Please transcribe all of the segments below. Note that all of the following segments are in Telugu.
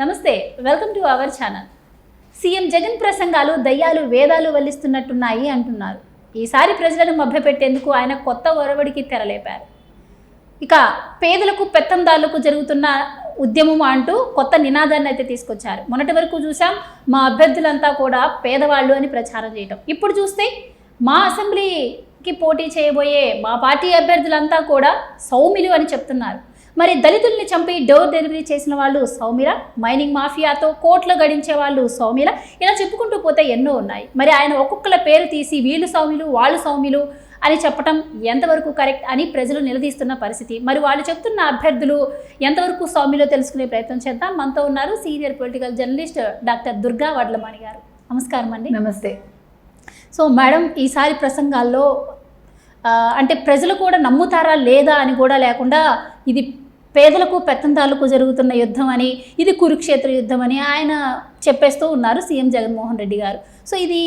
నమస్తే welcome to our channel CM Jagan ప్రసంగాలు దయ్యాలు వేదాలు వల్లిస్తున్నట్టున్నాయి అంటున్నారు. ఈసారి ప్రజలను మభ్యపెట్టేందుకు ఆయన కొత్త ఒరవడికి తెరలేపారు. ఇక పేదలకు పెత్తందారులకు జరుగుతున్న ఉద్యమం అంటూ కొత్త నినాదాన్ని అయితే తీసుకొచ్చారు. మొన్నటి వరకు చూసాం మా అభ్యర్థులంతా కూడా పేదవాళ్ళు అని ప్రచారం చేయటం. ఇప్పుడు చూస్తే మా అసెంబ్లీకి పోటీ చేయబోయే మా పార్టీ అభ్యర్థులంతా కూడా సౌమిలు అని చెప్తున్నారు. మరి దళితుల్ని చంపి డోర్ డెలివరీ చేసిన వాళ్ళు సౌమిల మైనింగ్ మాఫియాతో కోట్లు గడించే వాళ్ళు సౌమిల. ఇలా చెప్పుకుంటూ పోతే ఎన్నో ఉన్నాయి. మరి ఆయన ఒక్కొక్కల పేరు తీసి వీళ్ళు సౌమిలు వాళ్ళు సౌమిలు అని చెప్పటం ఎంతవరకు కరెక్ట్ అని ప్రజలు నిలదీస్తున్న పరిస్థితి. మరి వాళ్ళు చెప్తున్న అభ్యర్థులు ఎంతవరకు సౌమ్యులో తెలుసుకునే ప్రయత్నం చేద్దాం. మనతో ఉన్నారు senior political journalist doctor Durga Vadlamani గారు. నమస్కారం అండి. నమస్తే. సో మేడం ఈసారి ప్రసంగాల్లో అంటే ప్రజలు కూడా నమ్ముతారా లేదా అని కూడా లేకుండా ఇది పేదలకు పెత్తందాలకు జరుగుతున్న యుద్ధం అని ఇది కురుక్షేత్ర యుద్ధం అని ఆయన చెప్పేస్తూ ఉన్నారు సీఎం జగన్మోహన్ రెడ్డి గారు. సో ఇది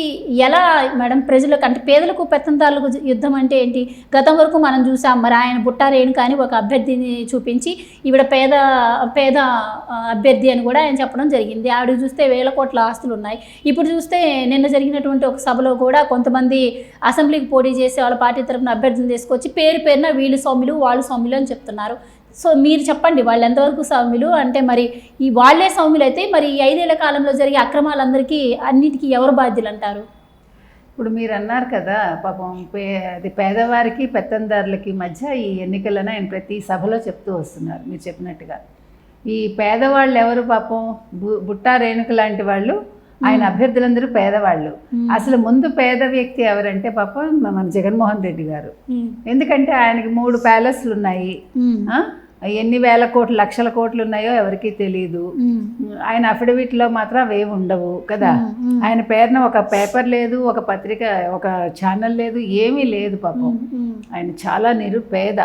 ఎలా మేడం ప్రజలకు అంటే పేదలకు పెత్తందారులకు యుద్ధం అంటే ఏంటి? గతం వరకు మనం చూసాం మరి ఆయన బుట్టారేణు కానీ ఒక అభ్యర్థిని చూపించి ఈవిడ పేద పేద అభ్యర్థి అని కూడా ఆయన చెప్పడం జరిగింది. ఆవిడ చూస్తే వేల కోట్ల ఆస్తులు ఉన్నాయి. ఇప్పుడు చూస్తే నిన్న జరిగినటువంటి ఒక సభలో కూడా కొంతమంది అసెంబ్లీకి పోటీ చేసే వాళ్ళ పార్టీ తరఫున అభ్యర్థులు తీసుకొచ్చి పేరు పేరున వీళ్ళు సౌమ్యులు వాళ్ళు సౌమ్యులు అని చెప్తున్నారు. సో మీరు చెప్పండి వాళ్ళు ఎంతవరకు సౌమ్యులు అంటే మరి ఈ వాళ్ళే సౌమ్యులు అయితే మరి ఈ ఐదేళ్ళ కాలంలో జరిగే అక్రమాలందరికీ అన్నిటికీ ఎవరు బాధ్యులు అంటారు ఇప్పుడు మీరు అన్నారు కదా పాపం అది పేదవారికి పెత్తందారులకి మధ్య ఈ ఎన్నికలను ఆయన ప్రతి సభలో చెప్తూ వస్తున్నారు మీరు చెప్పినట్టుగా. ఈ పేదవాళ్ళు ఎవరు పాపం? బుట్టా రేణుక లాంటి వాళ్ళు ఆయన అభ్యర్థులందరూ పేదవాళ్ళు. అసలు ముందు పేద వ్యక్తి ఎవరంటే పాపం మన జగన్మోహన్ రెడ్డి గారు. ఎందుకంటే ఆయనకి మూడు ప్యాలెస్లు ఉన్నాయి? ఎన్ని వేల కోట్లు లక్షల కోట్లు ఉన్నాయో ఎవరికీ తెలియదు ఆయన అఫిడవిట్లో మాత్రం అవేవి ఉండవు కదా? ఆయన పేరున ఒక పేపర్ లేదు ఒక పత్రిక ఒక ఛానల్ లేదు ఏమీ లేదు పాపం. ఆయన చాలా నిరుపేద.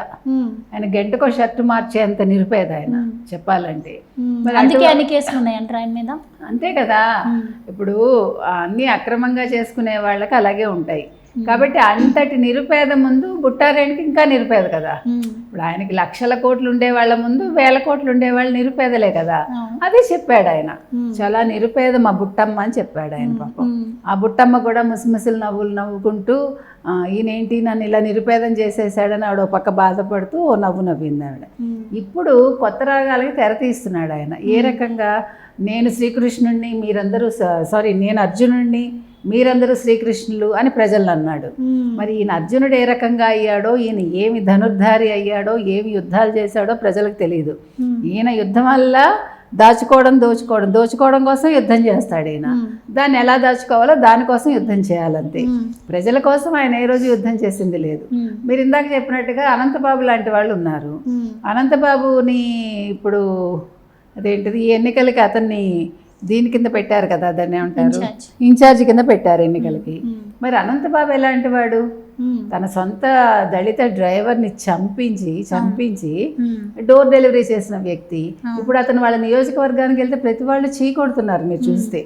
ఆయన గంటకో షర్ట్ మార్చేంత నిరుపేద ఆయన చెప్పాలంటే. అంతే కదా. ఇప్పుడు అన్ని అక్రమంగా చేసుకునే వాళ్ళకి అలాగే ఉంటాయి. కాబట్టి అంతటి నిరుపేద ముందు బుట్టారేణికి ఇంకా నిరుపేద కదా. ఇప్పుడు ఆయనకి లక్షల కోట్లు ఉండే వాళ్ళ ముందు వేల కోట్లు ఉండే వాళ్ళు నిరుపేదలే కదా. అదే చెప్పాడు ఆయన. చాలా నిరుపేద మా బుట్టమ్మ అని చెప్పాడు ఆయన పాపం. ఆ బుట్టమ్మ కూడా ముసిముసిలు నవ్వులు నవ్వుకుంటూ "ఆ, ఈయనేంటి నన్ను ఇలా నిరుపేదం చేసేసాడని ఆవిడ పక్క బాధపడుతూ ఓ నవ్వు నవ్వింది ఆవిడ. ఇప్పుడు కొత్త రాగాలకి తెర తీస్తున్నాడు ఆయన. ఏ రకంగా నేను శ్రీకృష్ణుడిని మీరందరూ సారీ నేను అర్జునుడిని మీరందరూ శ్రీకృష్ణులు అని ప్రజలను అన్నాడు. మరి ఈయన అర్జునుడు ఏ రకంగా అయ్యాడో ఈయన ఏమి ధనుర్ధారి అయ్యాడో ఏమి యుద్ధాలు చేశాడో ప్రజలకు తెలియదు. ఈయన యుద్ధం వల్ల దాచుకోవడం దోచుకోవడం దోచుకోవడం కోసం యుద్ధం చేస్తాడు ఈయన. దాన్ని ఎలా దాచుకోవాలో దానికోసం యుద్ధం చేయాలంతే. ప్రజల కోసం ఆయన ఏ రోజు యుద్ధం చేసింది లేదు. మీరు ఇందాక చెప్పినట్టుగా అనంతబాబు లాంటి వాళ్ళు ఉన్నారు. అనంతబాబుని ఇప్పుడు అదేంటిది ఈ ఎన్నికలకి అతన్ని దీని కింద పెట్టారు కదా దాన్ని ఏమంటారు? ఇన్ఛార్జ్. కింద పెట్టారు ఎన్నికలకి. మరి అనంతబాబు ఎలాంటి వాడు? తన సొంత దళిత డ్రైవర్ని చంపించి చంపించి డోర్ డెలివరీ చేసిన వ్యక్తి. ఇప్పుడు అతను వాళ్ళ నియోజకవర్గానికి వెళ్తే ప్రతి వాళ్ళు చీ కొడుతున్నారు మీరు చూస్తే.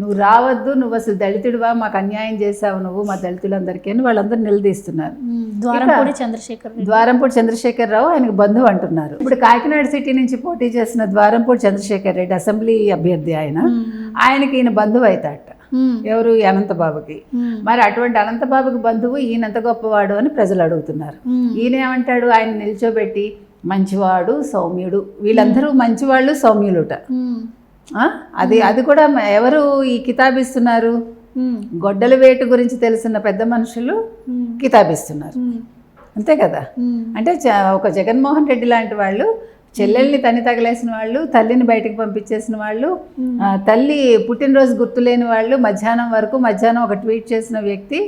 నువ్వు రావద్దు నువ్వు అసలు దళితుడివా మాకు అన్యాయం చేసావు నువ్వు మా దళితులందరికీ అని వాళ్ళందరూ నిలదీస్తున్నారు. ద్వారంపూడి చంద్రశేఖర్ ద్వారంపూడి చంద్రశేఖర్ రావు ఆయనకు బంధువు అంటున్నారు. ఇప్పుడు కాకినాడ సిటీ నుంచి పోటీ చేసిన ద్వారంపూడి చంద్రశేఖర్ రెడ్డి అసెంబ్లీ అభ్యర్థి ఆయన. ఆయనకి ఈయన బంధువు అవుతాట ఎవరు? అనంతబాబుకి మరి అటువంటి అనంతబాబుకి బంధువు ఈయనంత గొప్పవాడు అని ప్రజలు అడుగుతున్నారు. ఈయన ఏమంటాడు ఆయన నిల్చోబెట్టి మంచివాడు సౌమ్యుడు. వీళ్ళందరూ మంచివాళ్ళు సౌమ్యులుట. ఆ? అది అది కూడా ఎవరు ఈ కితాబిస్తున్నారు? గొడ్డల వేటు గురించి తెలిసిన పెద్ద మనుషులు కితాబిస్తున్నారు. అంతే కదా? అంటే ఒక జగన్మోహన్ రెడ్డి లాంటి వాళ్ళు చెల్లెల్ని తని తగలేసిన వాళ్ళు తల్లిని బయటకు పంపించేసిన వాళ్ళు తల్లి పుట్టినరోజు గుర్తులేని వాళ్ళు మధ్యాహ్నం వరకు మధ్యాహ్నం ఒక ట్వీట్ చేసిన వ్యక్తి.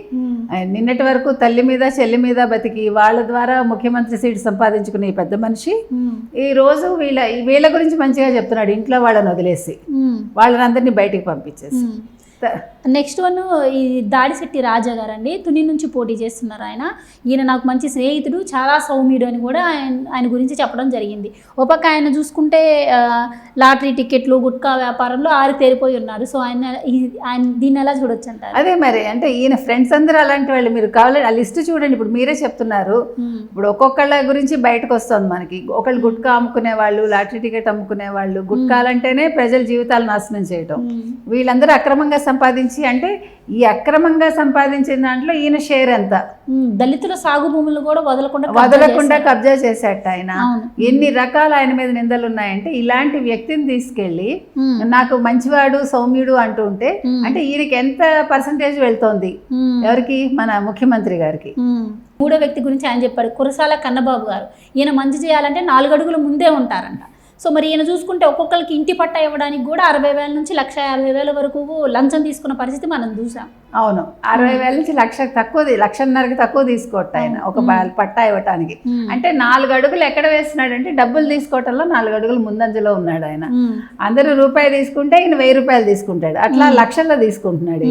నిన్నటి వరకు తల్లి మీద చెల్లి మీద బతికి వాళ్ళ ద్వారా ముఖ్యమంత్రి సీటు సంపాదించుకునే ఈ పెద్ద మనిషి ఈ రోజు వీళ్ళ వీళ్ళ గురించి మంచిగా చెప్తున్నాడు ఇంట్లో వాళ్ళని వదిలేసి. వాళ్ళని అందరినీ బయటికి పంపించేసి. నెక్స్ట్ వన్ ఈ దాడిశెట్టి రాజా గారు అండి తుని నుంచి పోటీ చేస్తున్నారు ఆయన. ఈయన నాకు మంచి స్నేహితుడు చాలా సౌమ్యుడు అని కూడా ఆయన ఆయన గురించి చెప్పడం జరిగింది. ఒక పక్క ఆయన చూసుకుంటే లాటరీ టికెట్లు గుట్కా వ్యాపారంలో ఆరి తేరిపోయి ఉన్నారు. సో ఆయన ఆయన దీన్ని ఎలా చూడొచ్చు అంటారు అదే మరి అంటే ఈయన ఫ్రెండ్స్ అందరూ అలాంటి వాళ్ళు. మీరు కావాలంటే ఆ లిస్ట్ చూడండి. ఇప్పుడు మీరే చెప్తున్నారు. ఉమ్, ఇప్పుడు ఒక్కొక్కళ్ళ గురించి బయటకు వస్తుంది మనకి. ఒకళ్ళు గుట్కా అమ్ముకునే వాళ్ళు లాటరీ టికెట్ అమ్ముకునే వాళ్ళు. గుట్కాలంటేనే ప్రజల జీవితాలు నాశనం చేయటం. ఉమ్, వీళ్ళందరూ అక్రమంగా సంపాదించి అంటే ఈ అక్రమంగా సంపాదించిన దాంట్లో ఈయన షేర్ ఎంత దళితుల సాగు భూములు కూడా వదలకుండా వదలకుండా. కబ్జా చేసేట ఆయన. ఎన్ని రకాల ఆయన మీద నిందలు ఉన్నాయంటే ఇలాంటి వ్యక్తిని తీసుకెళ్ళి ఉమ్, నాకు మంచివాడు సౌమ్యుడు అంటూ ఉంటే. అంటే ఈయనకి ఎంత పర్సంటేజ్ వెళ్తోంది. ఎవరికి మన ముఖ్యమంత్రి గారికి. మూడో వ్యక్తి గురించి ఆయన చెప్పాడు కురసాల కన్నబాబు గారు ఈయన మంచి చేయాలంటే నాలుగు అడుగుల ముందే ఉంటారంట సో మరి ఈయన చూసుకుంటే ఒక్కొక్కరికి ఇంటి పట్టా ఇవ్వడానికి కూడా అరవై వేల నుంచి లక్ష యాభై వేల వరకు లంచం తీసుకున్న పరిస్థితి మనం చూసాం. అవును. అరవై వేల నుంచి లక్ష తక్కువ లక్షన్నరకి తక్కువ తీసుకోవట ఆయన. ఒక పట్టా ఇవ్వటానికి. అంటే నాలుగు అడుగులు ఎక్కడ వేస్తున్నాడంటే డబ్బులు తీసుకోవటంలో నాలుగు అడుగులు ముందంజలో ఉన్నాడు ఆయన. అందరూ రూపాయి తీసుకుంటే ఈయన వెయ్యి రూపాయలు తీసుకుంటాడు. అట్లా లక్షల్లో తీసుకుంటున్నాడు.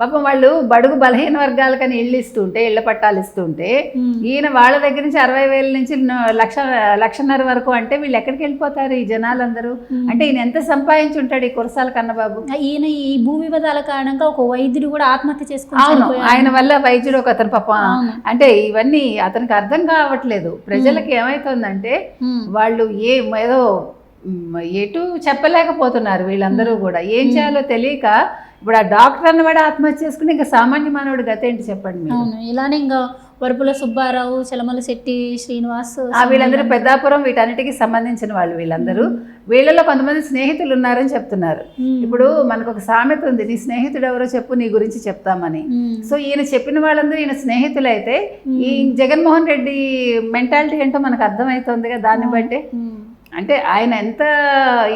పాపం వాళ్ళు బడుగు బలహీన వర్గాలకని ఇళ్ళు ఇస్తుంటే ఇళ్ళ పట్టాలు ఇస్తుంటే. ఈయన వాళ్ళ దగ్గర నుంచి అరవై వేల నుంచి లక్ష లక్షన్నర వరకు అంటే వీళ్ళు ఎక్కడికి వెళ్ళిపోతారు ఈ జనాలందరూ? అంటే ఈయన ఎంత సంపాదించి ఉంటాడు ఈ కురసాల కన్నబాబు? ఈయన ఈ భూ వివాదాల కారణంగా ఒక వైద్యుడు కూడా ఆత్మహత్య చేసుకుని. ఆయన వల్ల వైద్యుడు ఒక అతను పాప. అంటే ఇవన్నీ అతనికి అర్థం కావట్లేదు. ప్రజలకి ఏమైతుందంటే. వాళ్ళు ఏ ఏదో ఎటు చెప్పలేకపోతున్నారు వీళ్ళందరూ కూడా. ఏం చేయాలో తెలియక ఇప్పుడు ఆ డాక్టర్ అన్నవాడు ఆత్మహత్య చేసుకుని ఇంకా సామాన్య మానవుడి గత ఏంటి చెప్పండి ఇలానే ఇంకా వరపుల సుబ్బారావు చలమల శెట్టి శ్రీనివాస్ ఆ వీళ్ళందరూ పెద్దాపురం వీటన్నిటికీ సంబంధించిన వాళ్ళు వీళ్ళందరూ. వీళ్ళలో కొంతమంది స్నేహితులు ఉన్నారని చెప్తున్నారు. ఇప్పుడు మనకు ఒక సామెత ఉంది నీ స్నేహితుడు ఎవరో చెప్పు నీ గురించి చెప్తామని. సో ఈయన చెప్పిన వాళ్ళందరూ ఈయన స్నేహితులైతే ఈ జగన్మోహన్ రెడ్డి మెంటాలిటీ ఏంటో మనకు అర్థమవుతుంది కదా దాన్ని బట్టి. అంటే ఆయన ఎంత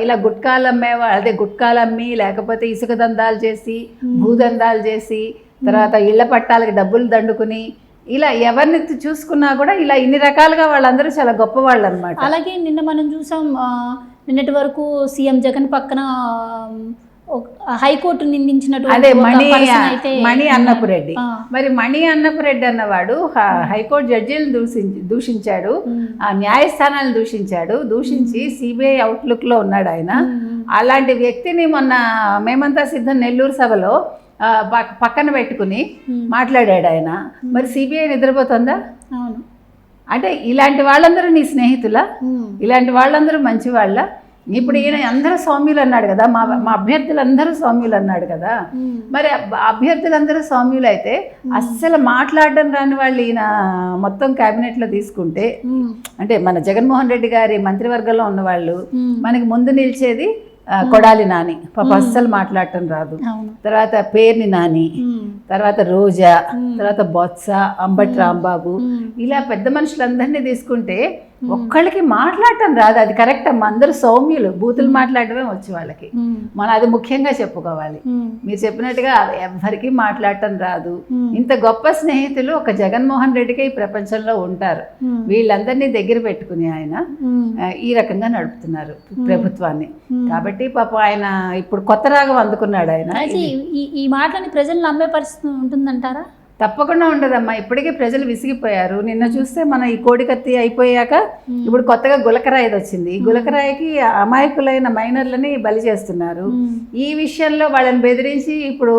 ఇలా గుట్కాలు అమ్మేవా అదే గుట్కాలు అమ్మి లేకపోతే ఇసుక దందాలు చేసి భూదందాలు చేసి తర్వాత ఇళ్ళ పట్టాలకి డబ్బులు దండుకుని ఇలా ఎవరిని చూసుకున్నా కూడా ఇలా ఇన్ని రకాలుగా వాళ్ళందరూ చాలా గొప్ప వాళ్ళు అనమాట అలాగే నిన్న మనం చూసాం నిన్నటి వరకు సీఎం జగన్ పక్కన హైకోర్టు నిందించినటువంటి అదే మణి మణి అన్నపురెడ్డి. మరి మణి అన్నపురెడ్డి అన్నవాడు హైకోర్టు జడ్జీలను దూషించి దూషించాడు. ఆ న్యాయస్థానాలను దూషించాడు. దూషించి సిబిఐ అవుట్లుక్లో ఉన్నాడు ఆయన. అలాంటి వ్యక్తిని మొన్న మేమంతా సిద్ధం నెల్లూరు సభలో పక్కన పెట్టుకుని. మాట్లాడాడు ఆయన మరి సిబిఐ నిద్రపోతుందా అవును అంటే ఇలాంటి వాళ్ళందరూ నీ స్నేహితులా. ఇలాంటి వాళ్ళందరూ మంచి వాళ్ళ ఇప్పుడు ఈయన అందరూ సౌమ్యులు అన్నాడు కదా మా మా అభ్యర్థులందరూ సౌమ్యులు అన్నాడు కదా. మరి అభ్యర్థులందరూ సౌమ్యులు అయితే అస్సలు మాట్లాడడం రాని వాళ్ళు ఈయన మొత్తం క్యాబినెట్లో తీసుకుంటే. అంటే మన జగన్మోహన్ రెడ్డి గారి మంత్రివర్గంలో ఉన్నవాళ్ళు. మనకి ముందు నిలిచేది కొడాలి నాని. పాప అస్సలు మాట్లాడటం రాదు. తర్వాత పేర్ని నాని. తర్వాత రోజా. తర్వాత బొత్స అంబటి రాంబాబు. ఇలా పెద్ద మనుషులందరినీ తీసుకుంటే ఒక్కళ్ళకి మాట్లాడటం రాదు. అది కరెక్ట్ అమ్మా అందరూ సౌమ్యులు బూతులు మాట్లాడటమే వచ్చు వాళ్ళకి. మనం అది ముఖ్యంగా చెప్పుకోవాలి. మీరు చెప్పినట్టుగా ఎవ్వరికి మాట్లాడటం రాదు. ఇంత గొప్ప స్నేహితులు ఒక జగన్మోహన్ రెడ్డికే ఈ ప్రపంచంలో ఉంటారు. వీళ్ళందరినీ దగ్గర పెట్టుకుని ఆయన ఈ రకంగా నడుపుతున్నారు ప్రభుత్వాన్ని. కాబట్టి పాపం ఆయన ఇప్పుడు కొత్త రాగం అందుకున్నాడు ఆయన. ఈ ఈ మాటలని ప్రజలు నమ్మే పరిస్థితి ఉంటుందంటారా? తప్పకుండా ఉండదమ్మా. ఇప్పటికే ప్రజలు విసిగిపోయారు. నిన్న చూస్తే మన ఈ కోడికత్తి అయిపోయాక ఇప్పుడు కొత్తగా గులకరాయిది వచ్చింది. గులకరాయికి అమాయకులైన మైనర్లని బలి చేస్తున్నారు. ఈ విషయంలో వాళ్ళని బెదిరించి ఇప్పుడు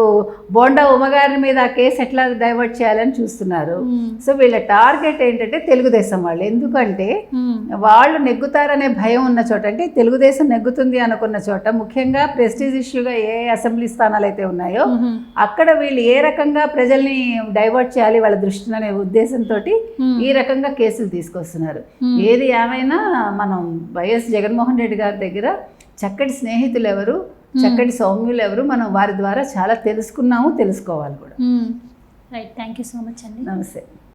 బోండా ఉమ్మగారి మీద ఆ కేసు ఎట్లా డైవర్ట్ చేయాలని చూస్తున్నారు. సో వీళ్ళ టార్గెట్ ఏంటంటే తెలుగుదేశం వాళ్ళు. ఎందుకంటే. వాళ్ళు నెగ్గుతారనే భయం ఉన్న చోట అంటే తెలుగుదేశం నెగ్గుతుంది అనుకున్న చోట ముఖ్యంగా ప్రెస్టీజ్ ఇష్యూగా ఏ అసెంబ్లీ స్థానాలు అయితే ఉన్నాయో. అక్కడ వీళ్ళు ఏ రకంగా ప్రజల్ని డైవర్ట్ చేయాలి వాళ్ళ దృష్టిని అనే ఉద్దేశంతో ఈ రకంగా కేసులు తీసుకొస్తున్నారు. ఏది ఏమైనా మనం వైఎస్ జగన్మోహన్ రెడ్డి గారి దగ్గర చక్కటి స్నేహితులు ఎవరు చక్కటి సౌమ్యులు ఎవరు మనం వారి ద్వారా చాలా తెలుసుకున్నాము తెలుసుకోవాలి కూడా. Right. Thank you so much అండి. నమస్తే.